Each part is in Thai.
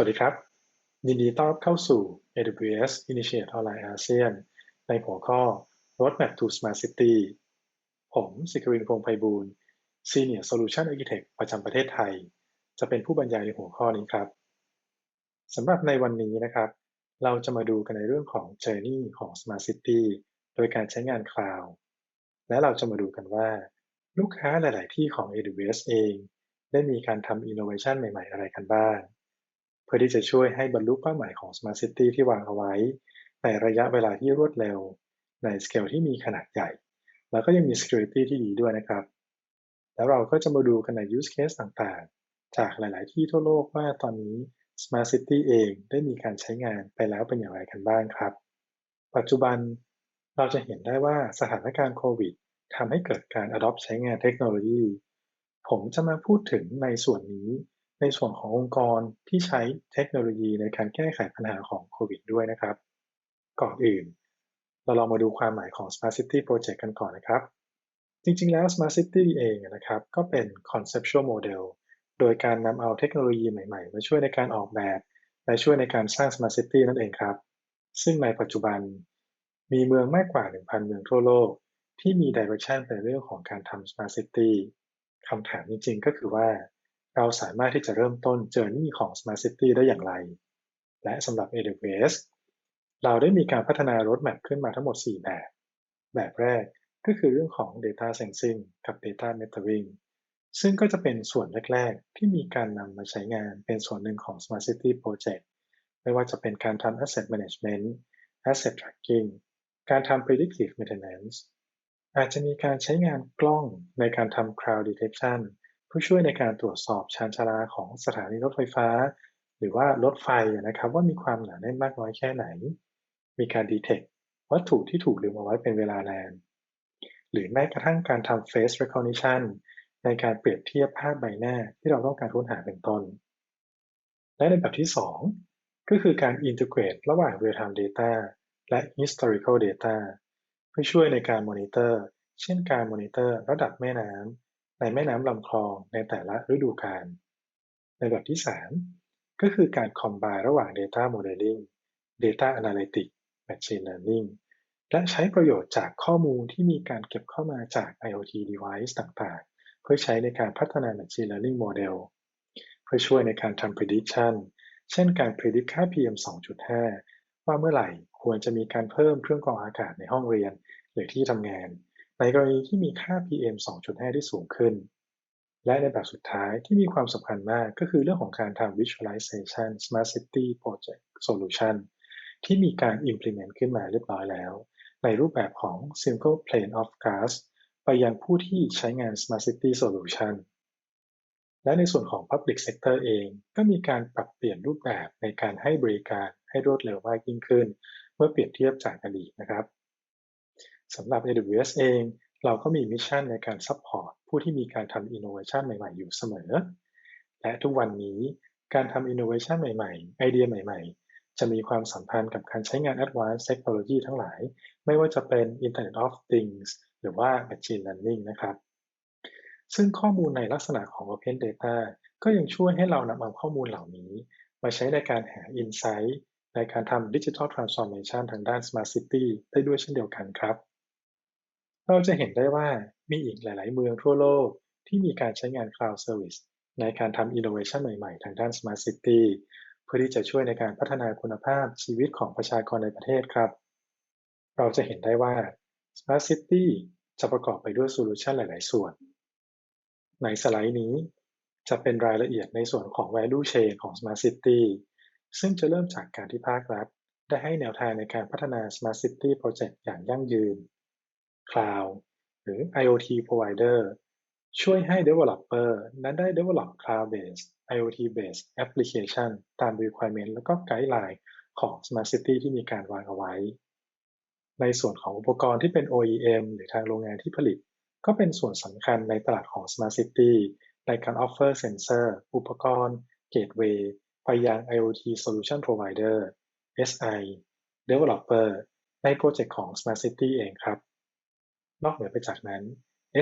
วัสดีครับ ยินดีต้อนรับเข้าสู่ AWS Initiate Online ASEAN ในหัวข้อ Roadmap to Smart City ผมสิกรินพงไพบูล Senior Solution Architect ประจำประเทศไทย จะเป็นผู้บรรยายในหัวข้อนี้ครับสำหรับในวันนี้นะครับ เราจะมาดูกันในเรื่องของ Journey ของ Smart City โดยการใช้งานคลาวด์และเราจะมาดูกันว่า ลูกค้าหลาย ๆ ที่ของ AWS เอง ได้มีการทำ Innovation ใหม่ ๆ อะไรกันบ้าง พื่อที่จะช่วยให้บรรลุเป้าหมายของ Smart City ที่วางเอาไว้ ในระยะเวลาที่รวดเร็ว ในสเกลที่มีขนาดใหญ่ แล้วก็ยังมี Security ที่ดีด้วยนะครับ แล้วเราก็จะมาดูกันใน Use Case ต่างๆ จากหลาย ๆ ที่ทั่วโลกว่าตอนนี้ Smart City เองได้มีการใช้งานไปแล้วเป็นอย่างไรกันบ้างครับ ปัจจุบันเราจะเห็นได้ว่าสถานการณ์โควิดทำให้เกิดการ adopt ใช้งานเทคโนโลยี ผมจะมาพูดถึงในส่วนนี้ ในส่วนขององค์กรที่ใช้เทคโนโลยีในการแก้ไขปัญหาของโควิดด้วยนะครับ ก่อนอื่น เราลองมาดูความหมายของ Smart City Project กันก่อนนะครับ จริงๆแล้ว Smart City เองนะครับก็เป็น conceptual model โดยการนำเอาเทคโนโลยีใหม่ๆ มาช่วยในการออกแบบ และช่วยในการสร้าง Smart City นั่นเองครับ ซึ่งในปัจจุบัน มีเมืองมากกว่า 1,000 เมืองทั่วโลก ที่มี direction ในเรื่องของการทำ Smart City คำถามจริงๆ ก็คือว่า เราสามารถที่จะเริ่มต้น Journey ของ Smart City ได้อย่างไร และสำหรับ AWS เราได้มีการพัฒนา Roadmap ขึ้นมาทั้งหมด 4 แบบ แบบแรกก็คือเรื่องของ Data Sensing กับ Data Metering ซึ่งก็จะเป็นส่วนแรก ๆ ที่มีการนำมาใช้งานเป็นส่วนหนึ่งของ Smart City Project ไม่ว่าจะเป็นการทำ Asset Management Asset Tracking การทำ Predictive Maintenance อาจจะมีการใช้งานกล้องในการทำ Crowd Detection เพื่อช่วยในการตรวจสอบชานชาลาของสถานีรถไฟฟ้า หรือว่ารถไฟนะครับว่ามีความหนาแน่นมากน้อยแค่ไหน มีการดีเทควัตถุที่ถูกลืมเอาไว้เป็นเวลานาน หรือแม้กระทั่งการทำ face recognition ในการเปรียบเทียบภาพใบหน้าที่เราต้องการค้นหาเป็นต้น และในแบบที่ 2 ก็คือการ integrate ระหว่าง real time data และ historical data เพื่อช่วยในการมอนิเตอร์เช่นการมอนิเตอร์ระดับแม่น้ำ ในแม่น้ำลำคลองในแต่ละฤดูกาล ในแบบที่ 3 ก็คือการ combine ระหว่าง data modeling data analytics machine learning และใช้ประโยชน์จากข้อมูลที่มีการเก็บเข้ามาจาก IoT device ต่างๆ เพื่อใช้ในการพัฒนา machine learning model เพื่อช่วยในการทำ prediction เช่นการ predict ค่า PM 2.5 ว่าเมื่อไหร่ควรจะมีการเพิ่มเครื่องกรองอากาศในห้องเรียนหรือที่ทำงาน ในกรณีที่มีค่า PM 2.5 ที่สูงขึ้น และในแบบสุดท้ายที่มีความสำคัญมากก็คือเรื่องของการทำ Visualization Smart City Project Solution ที่มีการ implement ขึ้นมาเรียบร้อยแล้ว ในรูปแบบของ Single Plane of Glass ไปยังผู้ที่ใช้งาน Smart City Solution และในส่วนของ Public Sector เองก็มีการปรับเปลี่ยนรูปแบบในการให้บริการให้รวดเร็วมากยิ่งขึ้น เมื่อเปรียบเทียบจากอดีตนะครับ สำหรับ AWS เอง เราก็มีมิชชั่นในการซัพพอร์ตผู้ที่มีการทำอินโนเวชันใหม่ๆ อยู่เสมอ และทุกวันนี้การทำอินโนเวชันใหม่ๆ ไอเดียใหม่ๆ จะมีความสัมพันธ์กับการใช้งาน Advanced Technology ทั้งหลาย ไม่ว่าจะเป็น Internet of Things หรือว่า Machine Learning นะครับ ซึ่งข้อมูลในลักษณะของ Open Data ก็ยังช่วยให้เรานำเอาข้อมูลเหล่านี้ มาใช้ในการหา Insight ในการทำ Digital Transformation ทางด้าน Smart City ได้ด้วยเช่นเดียวกันครับ เราจะเห็นได้ว่ามีอีกหลาย ๆ เมืองทั่วโลกที่มีการใช้งาน Cloud Service ในการทำ Innovation ใหม่ ๆ ทางด้าน Smart City เพื่อที่จะช่วยในการพัฒนาคุณภาพชีวิตของประชากรในประเทศครับ เราจะเห็นได้ว่า Smart City จะประกอบไปด้วยโซลูชันหลาย ๆ ส่วน ในสไลด์นี้จะเป็นรายละเอียดในส่วนของ value chain ของ Smart City ซึ่งจะเริ่มจากการที่ภาครัฐ ได้ให้แนวทางในการพัฒนา Smart City Project อย่างยั่งยืน Cloud หรือ IoT Provider ช่วยให้ Developer นั้นได้ develop Cloud-based IoT-based application ตาม requirement แล้วก็ guideline ของ Smart City ที่มีการวางเอาไว้ ในส่วนของอุปกรณ์ที่เป็น OEM หรือทางโรงงานที่ผลิต ก็เป็นส่วนสำคัญในตลาดของ Smart City ในการ offer sensor อุปกรณ์ gateway ไปยัง IoT Solution Provider SI Developer ในโปรเจกต์ของ Smart City เองครับ นอกเหนือไปจากนั้น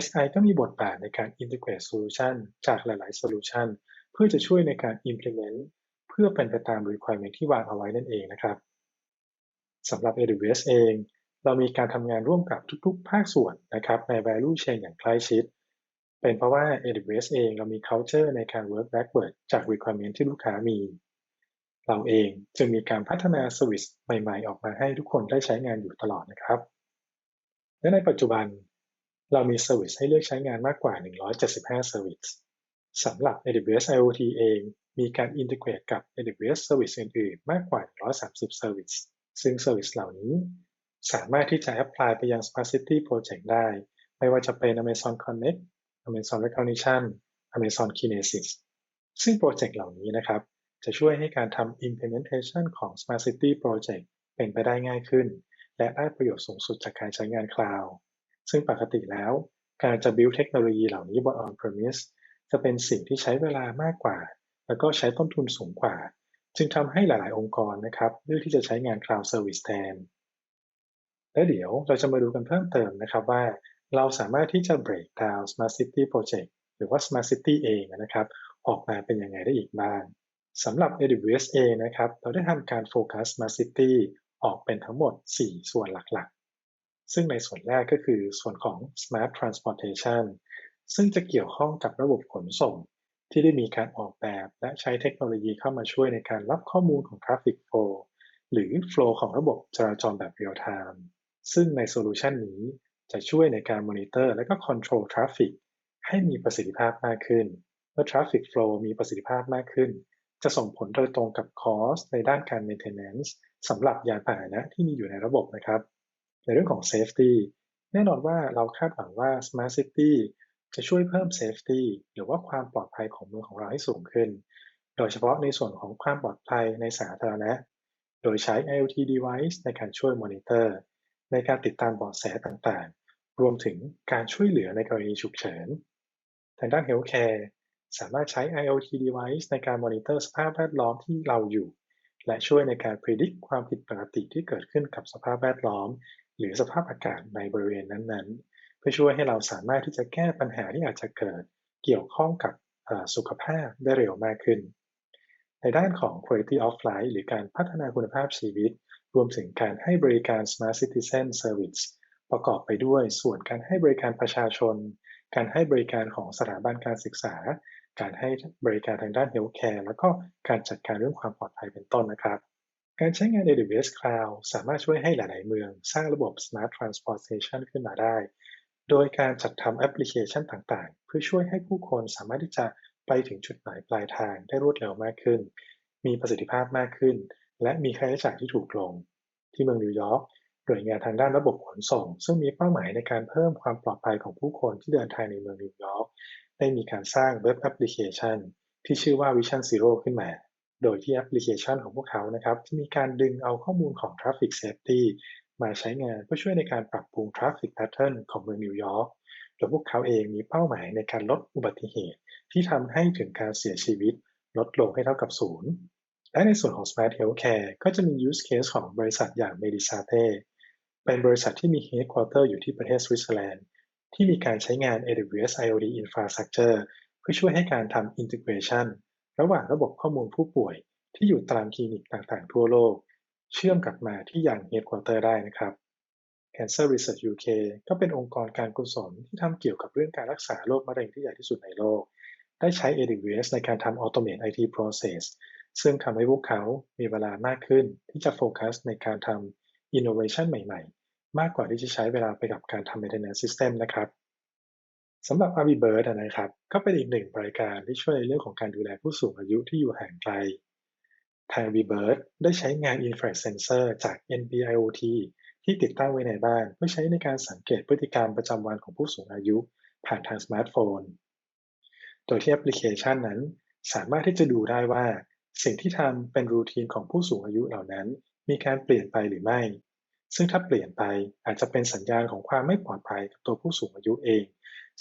SI ก็มีบทบาทในการ integrate solution จากหลาย ๆ solution เพื่อจะช่วยในการ implement เพื่อเป็นไปตาม requirement ที่วางเอาไว้นั่นเองนะครับสำหรับ AWS เอง เรามีการทำงานร่วมกับทุก ๆ ภาคส่วนนะครับใน value chain อย่างใกล้ชิด เป็นเพราะว่า AWS เองเรามี culture ในการ work backward จาก requirement ที่ลูกค้ามี เราเองจึงมีการพัฒนา service ใหม่ ๆ ออกมาให้ทุกคนได้ใช้งานอยู่ตลอดนะครับ และในปัจจุบันเรามี service ให้เลือกใช้งานมากกว่า 175 service สำหรับ AWS IoT เอง มีการอินทิเกรตกับ AWS Service อื่นๆ มากกว่า 130 Service ซึ่ง Service เหล่านี้ สามารถที่จะแอพพลายไปยัง Smart City Project ได้ ไม่ว่าจะเป็น Amazon Connect Amazon Recognition Amazon Kinesis ซึ่งโปรเจกต์เหล่านี้นะครับ จะช่วยให้การทำ implementation ของ Smart City Project เป็นไปได้ง่ายขึ้น และได้ประโยชน์สูงสุดจากการใช้งานคลาวด์ซึ่งปกติแล้วการจะ build เทคโนโลยีเหล่านี้บน on-premise จะเป็นสิ่งที่ใช้เวลามากกว่า แล้วก็ใช้ต้นทุนสูงกว่า จึงทำให้หลาย ๆ องค์กรนะครับเลือกที่จะใช้งาน Cloud Service แทน และเดี๋ยวเราจะมาดูกันเพิ่มเติมนะครับว่า เราสามารถที่จะ break down Smart City Project หรือว่า Smart City เองนะครับออกมาเป็นยังไงได้อีกบ้างสำหรับ AWS เองนะครับเราได้ทำการโฟกัส Smart City ออกเป็นทั้งหมด 4 ส่วนหลักๆ ซึ่งในส่วนแรกก็คือส่วนของ Smart Transportation ซึ่งจะเกี่ยวข้องกับระบบขนส่ง ที่ได้มีการออกแบบและใช้เทคโนโลยีเข้ามาช่วยในการรับข้อมูลของ Traffic Flow หรือ Flow ของระบบจราจรแบบ Real Time ซึ่งในโซลูชันนี้จะช่วยในการมอนิเตอร์และก็ Control Traffic ให้มีประสิทธิภาพมากขึ้น เมื่อ Traffic Flow มีประสิทธิภาพมากขึ้น จะส่งผลโดยตรงกับ Cost ในด้านการ Maintenance สำหรับยานพาหนะที่มีอยู่ในระบบนะครับ ในเรื่องของ Safety แน่นอนว่าเราคาดหวังว่า Smart City จะช่วยเพิ่ม safety หรือว่าความปลอดภัยของเมืองของเราให้สูงขึ้น โดยเฉพาะในส่วนของความปลอดภัยในสาธารณะ โดยใช้ IoT device ในการช่วยมอนิเตอร์ในการติดตามเบาะแสต่างๆ รวมถึงการช่วยเหลือในกรณีฉุกเฉิน ทางด้าน Healthcare สามารถใช้ IoT device ในการมอนิเตอร์สภาพแวดล้อมที่เราอยู่ และช่วยในการ predict ความผิดปกติที่เกิดขึ้นกับสภาพแวดล้อม หรือสภาพอากาศในบริเวณนั้นๆ เพื่อช่วยให้เราสามารถที่จะแก้ปัญหาที่อาจจะเกิดเกี่ยวข้องกับสุขภาพได้เร็วมากขึ้น ในด้านของ quality of life หรือการพัฒนาคุณภาพชีวิต รวมถึงการให้บริการ smart citizen service ประกอบไปด้วยส่วนการให้บริการประชาชน การให้บริการของสถาบันการศึกษา การให้บริการทางด้าน healthcare แล้วก็การจัดการเรื่องความปลอดภัยเป็นต้นนะครับ การใช้งาน AWS Cloud สามารถช่วยให้หลาย ๆ เมือง สร้างระบบ Smart Transportation ขึ้นมาได้ โดยการจัดทำแอปพลิเคชันต่าง ๆ เพื่อช่วยให้ผู้คนสามารถที่จะไปถึงจุดหมายปลายทางได้รวดเร็วมากขึ้น มีประสิทธิภาพมากขึ้น และมีค่าใช้จ่ายที่ถูกลง ที่เมืองนิวยอร์กหน่วยงานทางด้านระบบขนส่ง ซึ่งมีเป้าหมายในการเพิ่มความปลอดภัยของผู้คนที่เดินทางในเมืองนิวยอร์ก ได้มีการสร้างเว็บแอปพลิเคชัน ที่ชื่อว่า Vision Zero ขึ้นมา โดยที่แอปพลิเคชันของพวกเขานะครับจะมีการดึงเอาข้อมูลของ Traffic Safety มาใช้งานเพื่อช่วยในการปรับปรุง Traffic Pattern ของเมืองนิวยอร์กโดยพวกเขาเองมีเป้าหมายในการลดอุบัติเหตุ ที่ทำให้ถึงการเสียชีวิต ลดลงให้เท่ากับศูนย์และในส่วนของ Smart Healthcare ก็จะมี use case ของบริษัทอย่าง Medisate เป็นบริษัทที่มี headquarter อยู่ที่ประเทศสวิตเซอร์แลนด์ ที่มีการใช้งาน AWS IoT Infrastructure เพื่อช่วยให้การทำ integration ระหว่างระบบข้อมูลผู้ป่วยที่อยู่ตามคลินิกต่างๆ ทั่วโลก เชื่อมกลับมาที่อย่าง headquarter ได้นะครับ Cancer Research UK ก็เป็นองค์กรการกุศลที่ทำเกี่ยวกับเรื่องการรักษาโรคมะเร็งที่ใหญ่ที่สุดในโลก ได้ใช้ AWS ในการทำ Automate IT Process ซึ่งทำให้พวกเขามีเวลามากขึ้นที่จะโฟกัสในการทำ Innovation ใหม่ๆ มากกว่าที่จะใช้เวลาไปกับการทำ Maintenance System นะครับสำหรับ a v i b i r d นะครับ ก็เป็นอีกหนึ่งบริการที่ช่วยในเรื่องของการดูแลผู้สูงอายุที่อยู่ห่างไกล ทาง a v i b i r d ได้ใช้งาน Infrared Sensor จาก NB-IoT ที่ติดตั้งไว้ในบ้าน เพื่อใช้ในการสังเกตพฤติกรรมประจำวันของผู้สูงอายุ ผ่านทางสมาร์ทโฟน โดยที่แอปพลิเคชันนั้น สามารถที่จะดูได้ว่า สิ่งที่ทำเป็นรูทีนของผู้สูงอายุเหล่านั้น มีการเปลี่ยนไปหรือไม่ ซึ่งถ้าเปลี่ยนไปอาจจะเป็นสัญญาณของความไม่ปลอดภัยกับตัวผู้สูงอายุเอง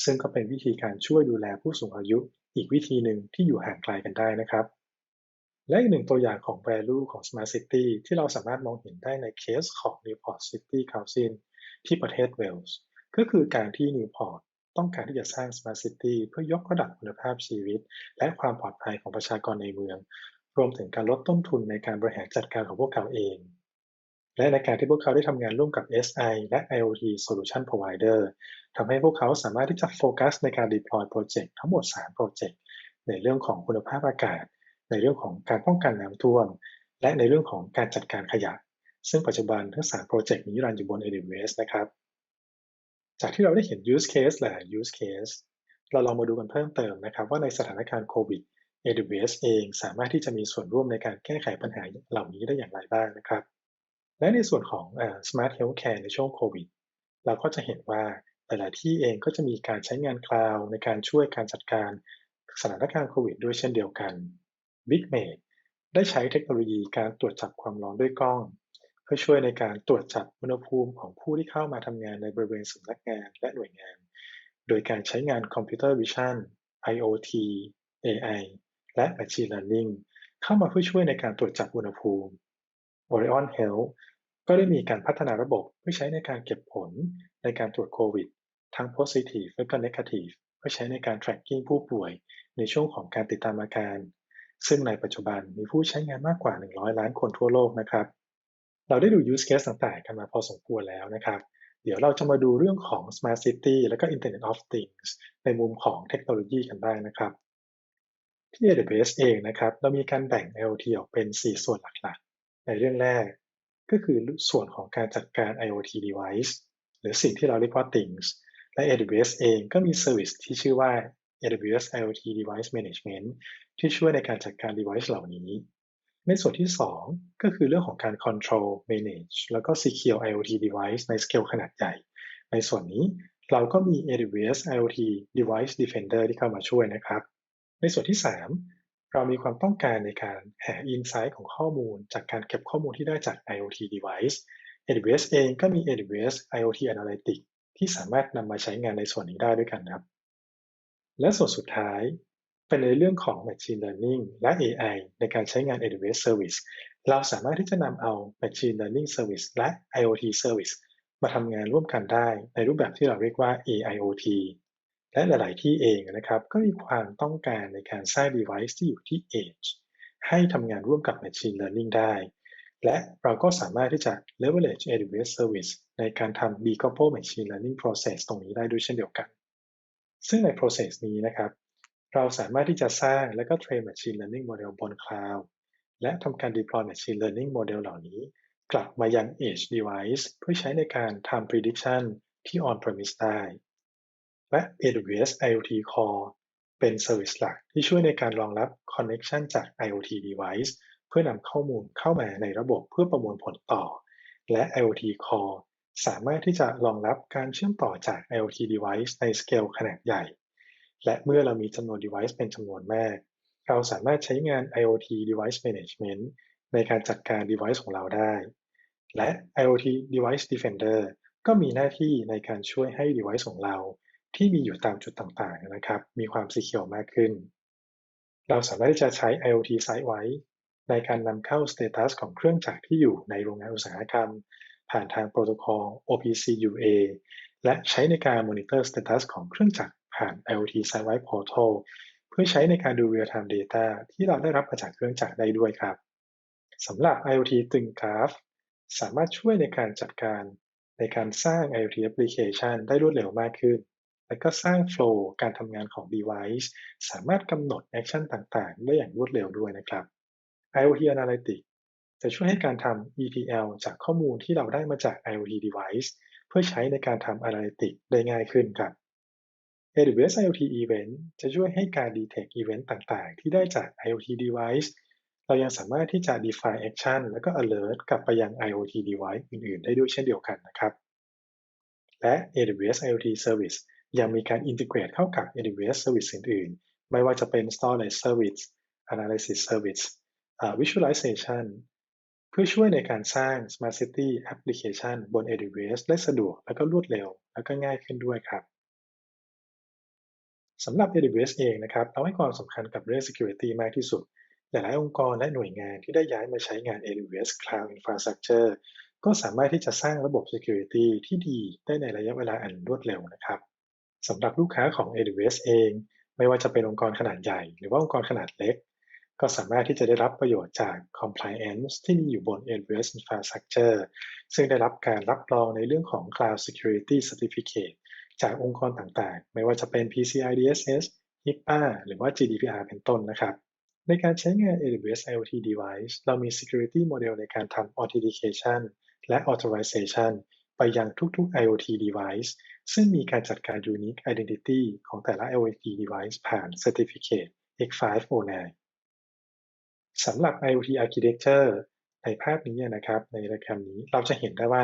ซึ่งก็เป็นวิธีการช่วยดูแลผู้สูงอายุ อีกวิธีหนึ่งที่อยู่ห่างไกลกันได้นะครับ และอีกหนึ่งตัวอย่างของ value ของ Smart City ที่เราสามารถมองเห็นได้ในเคสของ Newport City Council ที่ประเทศเวลส์ก็คือการที่ Newport ต้องการที่จะสร้าง Smart City เพื่อยกระดับคุณภาพชีวิต และความปลอดภัยของประชากรในเมือง รวมถึงการลดต้นทุนในการบริหารจัดการของพวกเขาเอง และในการที่พวกเขาได้ทำงานร่วมกับ SI และ IoT Solution Provider ทำให้พวกเขาสามารถที่จะโฟกัสในการ deploy โปรเจกต์ทั้งหมด 3 โปรเจกต์ในเรื่องของคุณภาพอากาศ ในเรื่องของการป้องกันน้ำท่วม และในเรื่องของการจัดการขยะ ซึ่งปัจจุบันทั้ง 3 โปรเจกต์นี้รันอยู่บน AWS นะครับ จากที่เราได้เห็น use case หลาย use case เราลองมาดูกันเพิ่มเติมนะครับว่าในสถานการณ์โควิด AWS เองสามารถที่จะมีส่วนร่วมในการแก้ไขปัญหาเหล่านี้ได้อย่างไรบ้างนะครับ และในส่วนของ Smart Healthcare ในช่วงโควิด เราก็จะเห็นว่าหลาย ๆ ที่เองก็จะมีการใช้งานคลาวด์ในการช่วยการจัดการสถานการณ์โควิดด้วยเช่นเดียวกัน BigMate ได้ใช้เทคโนโลยีการตรวจจับความร้อนด้วยกล้อง เพื่อช่วยในการตรวจจับอุณหภูมิของผู้ที่เข้ามาทำงานในบริเวณสำนักงานและหน่วยงาน โดยการใช้งานคอมพิวเตอร์วิชั่น IoT AI และ Machine Learning เข้ามาเพื่อช่วยในการตรวจจับอุณหภูมิ Orion Health ก็ได้มีการพัฒนาระบบเพื่อใช้ในการเก็บผลในการตรวจโควิด ทั้ง positive และก็ negative เพื่อใช้ในการ tracking ผู้ป่วยในช่วงของการติดตามอาการ ซึ่งในปัจจุบันมีผู้ใช้งานมากกว่า 100 ล้านคนทั่วโลกนะครับ เราได้ดู use case ต่างๆ กันมาพอสมควรแล้วนะครับ เดี๋ยวเราจะมาดูเรื่องของ smart city และก็ internet of things ในมุมของเทคโนโลยีกันบ้างนะครับที่ AWS เองนะครับ เรามีการแบ่ง IoT ออกเป็น 4 ส่วนหลัก ในเรื่องแรก ก็คือส่วนของการจัดการ IoT device หรือสิ่งที่เราเรียกว่า things และ AWS เองก็มี service ที่ชื่อว่า AWS IoT Device Management ที่ช่วยในการจัดการ device เหล่านี้ ในส่วนที่ 2 ก็คือเรื่องของการ control manage แล้วก็ secure IoT device ใน scale ขนาดใหญ่ ในส่วนนี้เราก็มี AWS IoT Device Defender ที่เข้ามาช่วยนะครับ ในส่วนที่ 3 เรามีความต้องการในการหา insight ของข้อมูล จากการเก็บข้อมูลที่ได้จาก IoT device AWS เองก็มี AWS IoT Analytics ที่สามารถนำมาใช้งานในส่วนนี้ได้ด้วยกันครับ และส่วนสุดท้ายเป็นในเรื่องของ Machine Learning และ AI ในการใช้งาน AWS Service เราสามารถที่จะนำเอา Machine Learning Service และ IoT Service มาทำงานร่วมกันได้ในรูปแบบที่เราเรียกว่า AIoT และหลาย ๆ ที่เองนะครับก็มีความต้องการในการสร้าง device ที่อยู่ที่ edge ให้ทำงานร่วมกับ Machine Learning ได้ และเราก็สามารถที่จะ leverage AWS Service ในการทำ decouple Machine Learning process ตรงนี้ได้ด้วยเช่นเดียวกัน ซึ่งใน process นี้นะครับ เราสามารถที่จะสร้างและก็ train Machine Learning Model บน Cloud และทำการ deploy Machine Learning Model เหล่านี้ กลับมายัง Edge Device เพื่อใช้ในการทำ prediction ที่ On-premise ได้ และ AWS IoT Core เป็น Service หลักที่ช่วยในการรองรับ Connection จาก IoT Device เพื่อนำข้อมูลเข้ามาในระบบเพื่อประมวลผลต่อ และ IoT Core สามารถที่จะรองรับการเชื่อมต่อจาก IoT device ในสเกลขนาดใหญ่ และเมื่อเรามีจำนวน device เป็นจำนวนมาก เราสามารถใช้งาน IoT device management ในการจัดการ device ของเราได้ และ IoT device defender ก็มีหน้าที่ในการช่วยให้ device ของเรา ที่มีอยู่ตามจุดต่างๆนะครับ มีความ secure มากขึ้น เราสามารถที่จะใช้ IoT Sitewise ในการนำเข้า status ของเครื่องจักรที่อยู่ในโรงงานอุตสาหกรรม ผ่านทางโปรโตคอล OPC UA และใช้ในการ monitor status ของเครื่องจักรผ่าน IoT Sitewise Portal เพื่อใช้ในการดู real-time data ที่เราได้รับมาจากเครื่องจักรได้ด้วยครับสำหรับ IoT ตึงกราฟ สามารถช่วยในการจัดการในการสร้าง IoT application ได้รวดเร็วมากขึ้น และก็สร้าง flow การทำงานของ device สามารถกำหนด action ต่างๆ ได้อย่างรวดเร็วด้วยนะครับ IoT Analytics จะช่วยให้การทำ ETL จากข้อมูลที่เราได้มาจาก IoT device เพื่อใช้ในการทำ Analytics ได้ง่ายขึ้นครับ AWS IoT Event จะช่วยให้การ detect event ต่างๆ ที่ได้จาก IoT device เรายังสามารถที่จะ define action แล้วก็ alert กลับไปยัง IoT device อื่นๆ ได้ด้วยเช่นเดียวกันนะครับ และ AWS IoT Service ยังมีการ integrate เข้ากับ AWS Service อื่นๆ ไม่ว่าจะเป็น Storage Service Analysis Service Visualization เพื่อช่วยในการสร้าง Smart City Application บน AWS ได้สะดวกและก็รวดเร็ว และก็ง่ายขึ้นด้วยครับสำหรับ AWS เองนะครับเราให้ความสำคัญกับเรื่อง Security มากที่สุด หลาย ๆ องค์กรและหน่วยงานที่ได้ย้ายมาใช้งาน AWS Cloud Infrastructure ก็สามารถที่จะสร้างระบบ Security ที่ดีได้ในระยะเวลาอันรวดเร็วนะครับ สำหรับลูกค้าของ AWS เอง ไม่ว่าจะเป็นองค์กรขนาดใหญ่ หรือว่าองค์กรขนาดเล็ก ก็สามารถที่จะได้รับประโยชน์จาก compliance ที่มีอยู่บน AWS Infrastructure ซึ่งได้รับการรับรองในเรื่องของ Cloud Security Certificate จากองค์กรต่างๆ ไม่ว่าจะเป็น PCI DSS HIPAA หรือว่า GDPR เป็นต้นนะครับในการใช้งาน AWS IoT Device เรามี Security Model ในการทำ Authentication และ Authorization ไปยังทุก ๆ IoT device ซึ่งมีการจัดการ Unique Identity ของแต่ละ IoT device ผ่าน Certificate X509 สำหรับ IoT Architecture ในภาพนี้นะครับ ในรายการนี้เราจะเห็นได้ว่า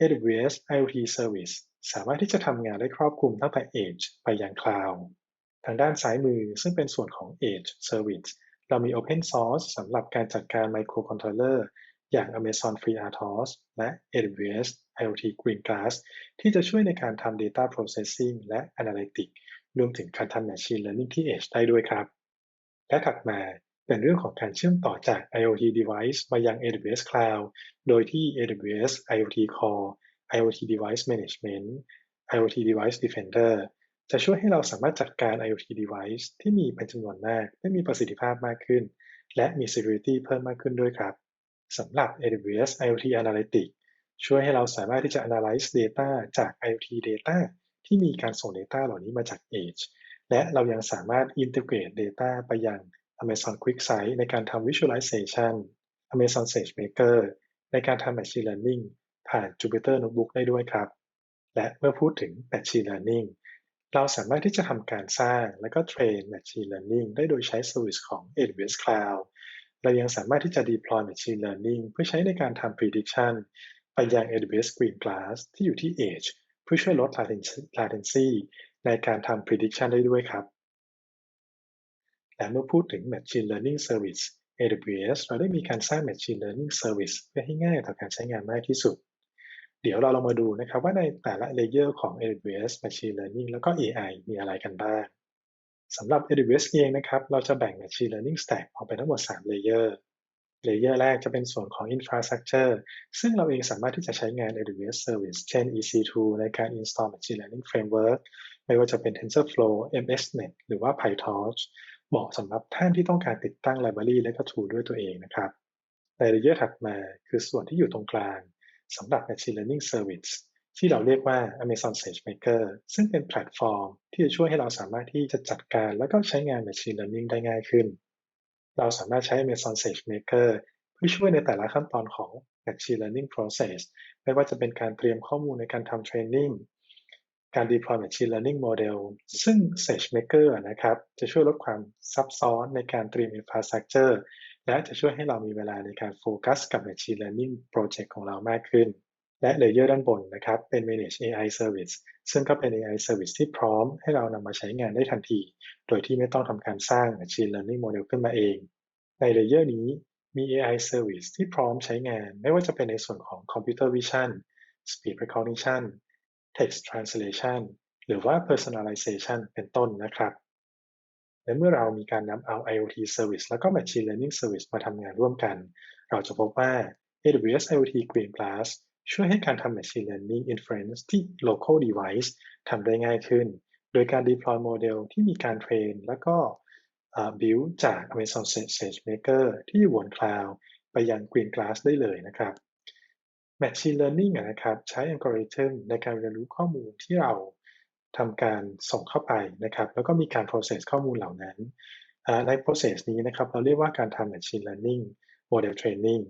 AWS IoT Service สามารถที่จะทำงานได้ครอบคลุมตั้งแต่ Edge ไปยัง Cloud ทางด้านซ้ายมือซึ่งเป็นส่วนของ Edge Service เรามี Open Source สำหรับการจัดการ Microcontroller อย่าง Amazon FreeRTOS และ AWS IoT Green Glass ที่จะช่วยในการทำ Data Processing และ Analytics รวมถึงการทำ Machine Learning ที่ Edge ได้ด้วยครับ และถัดมาเป็นเรื่องของการเชื่อมต่อจาก IoT device มายัง AWS Cloud โดยที่ AWS IoT Core IoT Device Management IoT Device Defender จะช่วยให้เราสามารถจัดการ IoT device ที่มีเป็นจำนวนมากได้มีประสิทธิภาพมากขึ้น และมี security เพิ่มมากขึ้นด้วยครับสำหรับ AWS IoT Analytics ช่วยให้เราสามารถที่จะ analyze data จาก IoT data ที่มีการส่ง data เหล่านี้มาจาก Edge และเรายังสามารถ integrate data ไปยัง Amazon QuickSight ในการทำ visualization Amazon SageMaker ในการทำ machine learning ผ่าน Jupyter Notebook ได้ด้วยครับ และเมื่อพูดถึง machine learning เราสามารถที่จะทำการสร้างและก็เทรน machine learning ได้โดยใช้ service ของ AWS Cloud เรายังสามารถที่จะ deploy machine learning เพื่อใช้ในการทำ prediction ไปยัง AWS Green Glass ที่อยู่ที่ Edge เพื่อช่วยลด latency ในการทำ prediction ได้ด้วยครับ และเมื่อพูดถึง machine learning service AWS เราได้มีการสร้าง machine learning service เพื่อให้ง่ายต่อการใช้งานมากที่สุด เดี๋ยวเราลองมาดูนะครับว่าในแต่ละ layer ของ AWS machine learning แล้วก็ AI มีอะไรกันบ้างสำหรับ AWS เองนะครับ เราจะแบ่ง Machine Learning Stack ออกเป็นทั้งหมด 3 Layer Layer แรกจะเป็นส่วนของ Infrastructure ซึ่งเราเองสามารถที่จะใช้งาน AWS Service เช่น EC2 ในการ install Machine Learning Framework ไม่ว่าจะเป็น TensorFlow MSNet หรือว่า PyTorch เหมาะสำหรับท่านที่ต้องการติดตั้ง Library และก็ Tool ด้วยตัวเองนะครับใน Layer ถัดมาคือส่วนที่อยู่ตรงกลางสำหรับ Machine Learning Service ที่เราเรียกว่า Amazon SageMaker ซึ่งเป็นแพลตฟอร์มที่จะช่วยให้เราสามารถที่จะจัดการและก็ใช้งาน Machine Learning ได้ง่ายขึ้น เราสามารถใช้ Amazon SageMaker เพื่อช่วยในแต่ละขั้นตอนของ Machine Learning Process ไม่ว่าจะเป็นการเตรียมข้อมูลในการทำ Training การ deploy Machine Learning Model ซึ่ง SageMaker นะครับ จะช่วยลดความซับซ้อนในการเตรียม Infrastructure และจะช่วยให้เรามีเวลาในการโฟกัสกับ Machine Learning Project ของเรามากขึ้น และเลเยอร์ด้านบนนะครับเป็น manage AI service ซึ่งก็เป็น AI service ที่พร้อมให้เรานำมาใช้งานได้ทันที โดยที่ไม่ต้องทำการสร้าง machine learning model ขึ้นมาเอง ในเลเยอร์นี้มี AI service ที่พร้อมใช้งาน ไม่ว่าจะเป็นในส่วนของ computer vision speed recognition text translation หรือว่า personalization เป็นต้นนะครับ และเมื่อเรามีการนำเอา IoT service แล้วก็ machine learning service มาทำงานร่วมกัน เราจะพบว่า AWS IoT Green Glass ช่วยให้การทำ Machine Learning Inference ที่ Local Device ทำได้ง่ายขึ้น โดยการ deploy โมเดลที่มีการเทรน แล้วก็ build จาก Amazon SageMaker ที่อยู่บน Cloud ไปยัง Green Glass ได้เลยนะครับ Machine Learning นะครับใช้อัลกอริทึมในการเรียนรู้ข้อมูลที่เราทำการส่งเข้าไปนะครับแล้วก็มีการ process ข้อมูลเหล่านั้น ใน process นี้นะครับเราเรียกว่าการทำ Machine Learning Model Training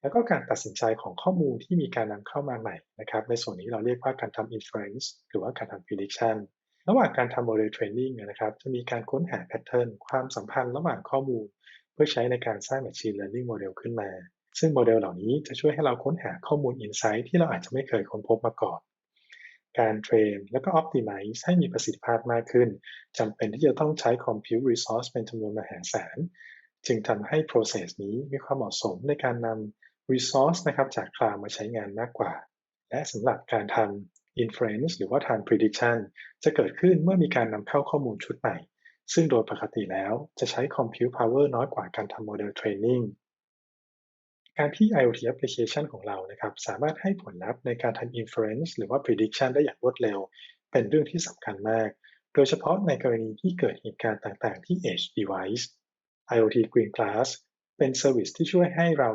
แล้วก็การตัดสินใจของข้อมูลที่มีการนำเข้ามาใหม่นะครับ ในส่วนนี้เราเรียกว่าการทำ inference หรือว่าการทำ prediction ระหว่างการทำ model training นะครับ จะมีการค้นหา pattern ความสัมพันธ์ระหว่างข้อมูล เพื่อใช้ในการสร้าง machine learning model ขึ้นมา ซึ่งโมเดลเหล่านี้จะช่วยให้เราค้นหาข้อมูล insight ที่เราอาจจะไม่เคยค้นพบมาก่อน การเทรนและก็ optimize ให้มีประสิทธิภาพมากขึ้นจำเป็นที่จะต้องใช้ compute resource เป็นจำนวนมหาศาล จึงทำให้ process นี้มีความเหมาะสมในการนำ resource นะครับจากคลาวมาใช้งานมากกว่า และสำหรับการทำ inference หรือว่าทำ prediction จะเกิดขึ้นเมื่อมีการนำเข้าข้อมูลชุดใหม่ ซึ่งโดยปกติแล้วจะใช้ compute power น้อยกว่าการทำ model training การที่ IoT application ของเรานะครับสามารถให้ผลลัพธ์ในการทำ inference หรือว่า prediction ได้อย่างรวดเร็ว เป็นเรื่องที่สำคัญมาก โดยเฉพาะในกรณีที่เกิดเหตุการณ์ต่างๆ ที่ edge device IoT Green Class เป็นเซอร์วิสที่ช่วยให้เรา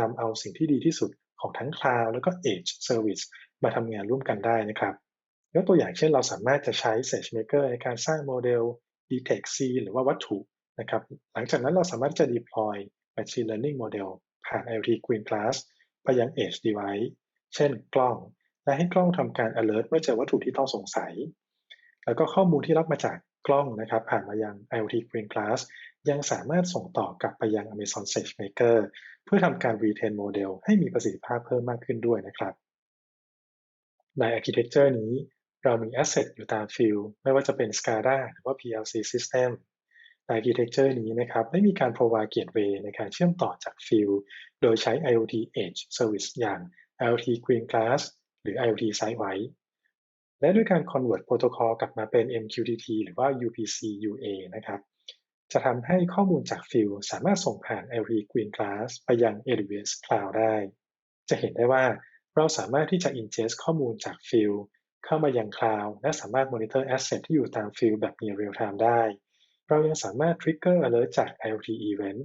นำเอาสิ่งที่ดีที่สุดของทั้ง Cloud แล้วก็ Edge Service มาทำงานร่วมกันได้นะครับยกตัวอย่างเช่นเราสามารถจะใช้ SageMaker ในการสร้างโมเดล Detect C หรือว่าวัตถุนะครับ หลังจากนั้นเราสามารถจะ deploy machine learning model ผ่าน IoT Green Class ไปยัง Edge device เช่นกล้อง และให้กล้องทำการ alert เมื่อเจอวัตถุที่ต้องสงสัย แล้วก็ข้อมูลที่รับมาจาก กล้องนะครับผ่านมายัง IoT Green Class ยังสามารถส่งต่อกลับไปยัง Amazon SageMaker เพื่อทำการ retrain model ให้มีประสิทธิภาพเพิ่มมากขึ้นด้วยนะครับ ใน architecture นี้เรามี asset อยู่ตามฟิลไม่ว่าจะเป็น SCADA หรือว่า PLC system ใน architecture นี้นะครับได้มีการ provide gateway ในการเชื่อมต่อจากฟิลโดยใช้ IoT Edge Service อย่าง IoT Green Glass หรือ IoT Sidewise และด้วยการ convert protocol กลับมาเป็น MQTT หรือว่า UPC UA นะครับ จะทำให้ข้อมูลจากฟิลสามารถส่งผ่าน IoT Green Glass ไปยัง AWS Cloud ได้ จะเห็นได้ว่าเราสามารถที่จะ ingest ข้อมูลจากฟิลเข้ามายัง Cloud และสามารถ monitor asset ที่อยู่ตามฟิลแบบ near real time ได้ เรายังสามารถ trigger alert จาก IoT event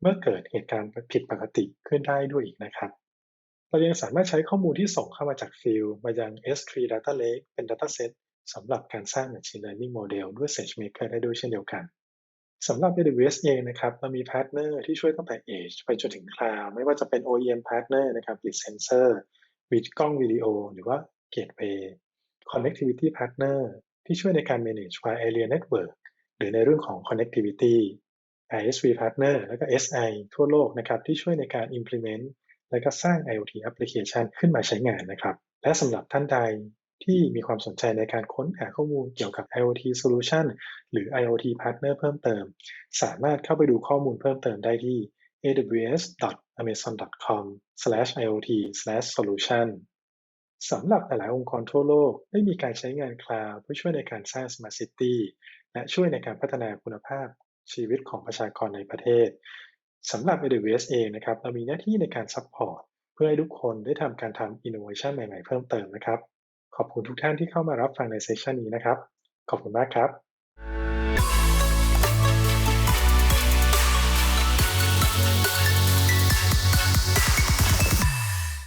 เมื่อเกิดเหตุการณ์ผิดปกติขึ้นได้ด้วยอีกนะครับ เรายังสามารถใช้ข้อมูลที่ส่งเข้ามาจากฟิลมายัง S3 Data Lake เป็น dataset สำหรับการสร้าง Machine Learning Model ด้วย SageMaker ได้ด้วยเช่นเดียวกันสำหรับ AWS เองนะครับเรามีพาร์ทเนอร์ที่ช่วยตั้งแต่ Edge ไปจนถึง Cloud ไม่ว่าจะเป็น OEM Partner นะครับหรือ Sensor วิดกล้องวิดีโอ หรือว่า Gateway Connectivity Partner ที่ช่วยในการ manage wide area network หรือในเรื่องของ connectivity ISV Partner แล้วก็ SI ทั่วโลกนะครับที่ช่วยในการ implement และก็สร้าง IoT application ขึ้นมาใช้งานนะครับ และสำหรับท่านใดที่มีความสนใจในการค้นหาข้อมูลเกี่ยวกับ IoT solution หรือ IoT partner เพิ่มเติม สามารถเข้าไปดูข้อมูลเพิ่มเติมได้ที่ aws.amazon.com/iot/solution สำหรับหลาย ๆ องค์กรทั่วโลกได้มีการใช้งานคลาวด์เพื่อช่วยในการสร้าง Smart City และช่วยในการพัฒนาคุณภาพชีวิตของประชากรในประเทศ สำหรับ AWS เองนะครับเรามีหน้าที่ในการซัพพอร์ตเพื่อให้ทุกคนได้ทำการทำ innovation ใหม่ๆเพิ่มเติมนะครับ ขอบคุณทุกท่านที่เข้ามารับฟังในเซสชันนี้นะครับ ขอบคุณมากครับ